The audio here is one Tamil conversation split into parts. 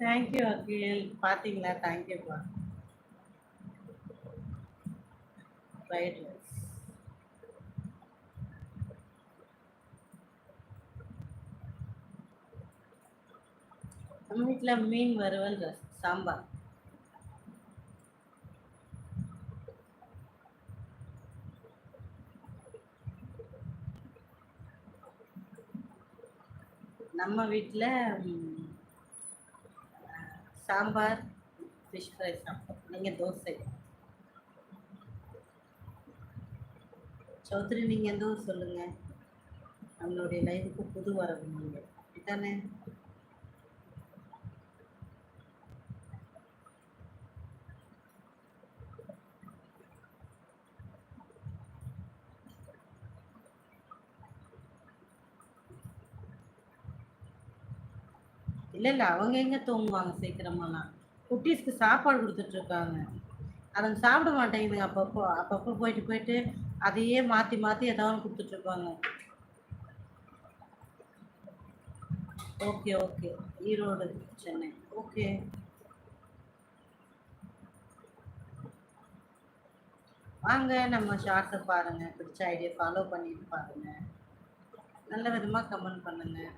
தேங்க்யூ அகில் பார்த்தீங்களா தேங்க்யூப்பா ஃப்ரைட் ரைஸ் நம்ம வீட்டில் மீன் வறுவல் ரஸ் சாம்பார். நம்ம வீட்டில் சாம்பார் ஃபிஷ் ஃப்ரை சாப்பிட்டோம் நீங்கள் தோசை. சௌத்ரி நீங்கள் எந்த ஊர் சொல்லுங்கள் நம்மளுடைய லைஃபுக்கு புது வரவு நீங்கள் இதுதானே இல்லை இல்லை. அவங்க எங்கே தூங்குவாங்க சீக்கிரமெல்லாம் குட்டீஸ்க்கு சாப்பாடு கொடுத்துட்ருக்காங்க. அதுங்க சாப்பிட மாட்டேங்குதுங்க. அப்பப்போ அப்பப்போ போயிட்டு போயிட்டு அதையே மாற்றி மாற்றி ஏதாவது கொடுத்துட்ருப்பாங்க. Okay okay. Erode Chennai. Okay. வாங்க நம்ம ஷார்ட்ஸை பாருங்கள் பிடிச்ச ஐடியா ஃபாலோ பண்ணிட்டு பாருங்கள் நல்ல விதமாக கமெண்ட் பண்ணுங்கள்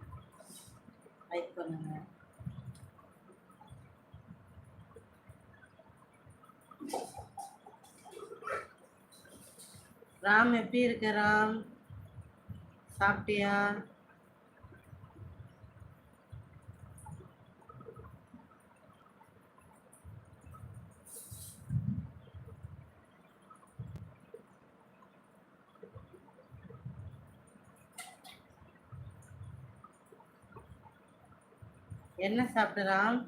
லைக் பண்ணுங்கள் ராம் எப்படி இருக்க ராம்? சாப்பிட்டியா? என்ன சாப்பிடுறான் Ram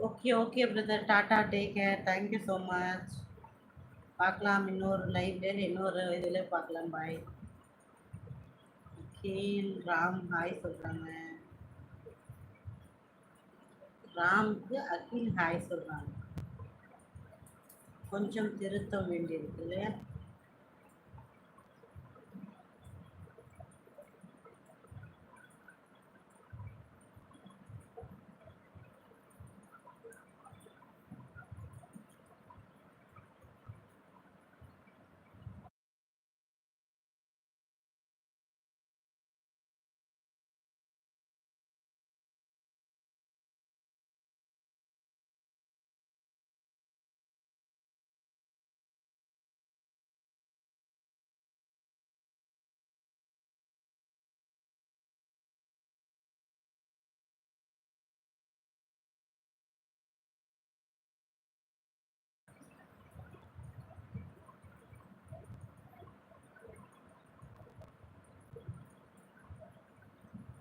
okay okay brother tata take care thank you so much பார்க்கலாம். இன்னொரு லைவ்ல இன்னொரு இதில் பார்க்கலாம். பாய் கீழ் ராம் ஹாய் சொல்கிறாங்க ராம்க்கு அகில் ஹாய் சொல்கிறாங்க கொஞ்சம் திருத்தம் வேண்டியிருக்கு இல்லையா?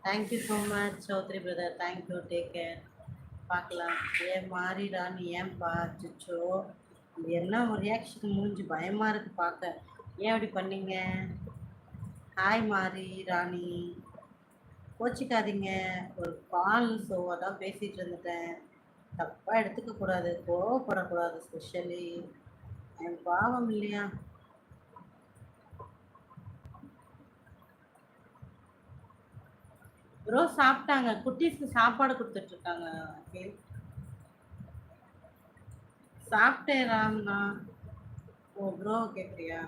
Thank you so much Chaudhary brother thank you take care பார்க்கலாம். ஏன் மாறிடா? நீ ஏன் பார்த்துச்சோ இது என்ன ஒரு ரியாக்ஷன் முடிஞ்சு பயமாக இருக்குது பார்க்க. ஏன் அப்படி பண்ணீங்க? ஹாய் மாறி ராணி. கோச்சிக்காதீங்க. ஒரு கால் ஷோவாக தான் பேசிகிட்டு இருந்துட்டேன். தப்பாக எடுத்துக்கக்கூடாது கோவப்படக்கூடாது ஸ்பெஷலி என் பாவம் இல்லையா? ப்ரோ சாப்பிட்டாங்க. குட்டீஸ்க்கு சாப்பாடு கொடுத்துட்டு இருக்காங்க சாப்பிட்டேன் ராம்னா. ஓ ப்ரோ கேட்குறியா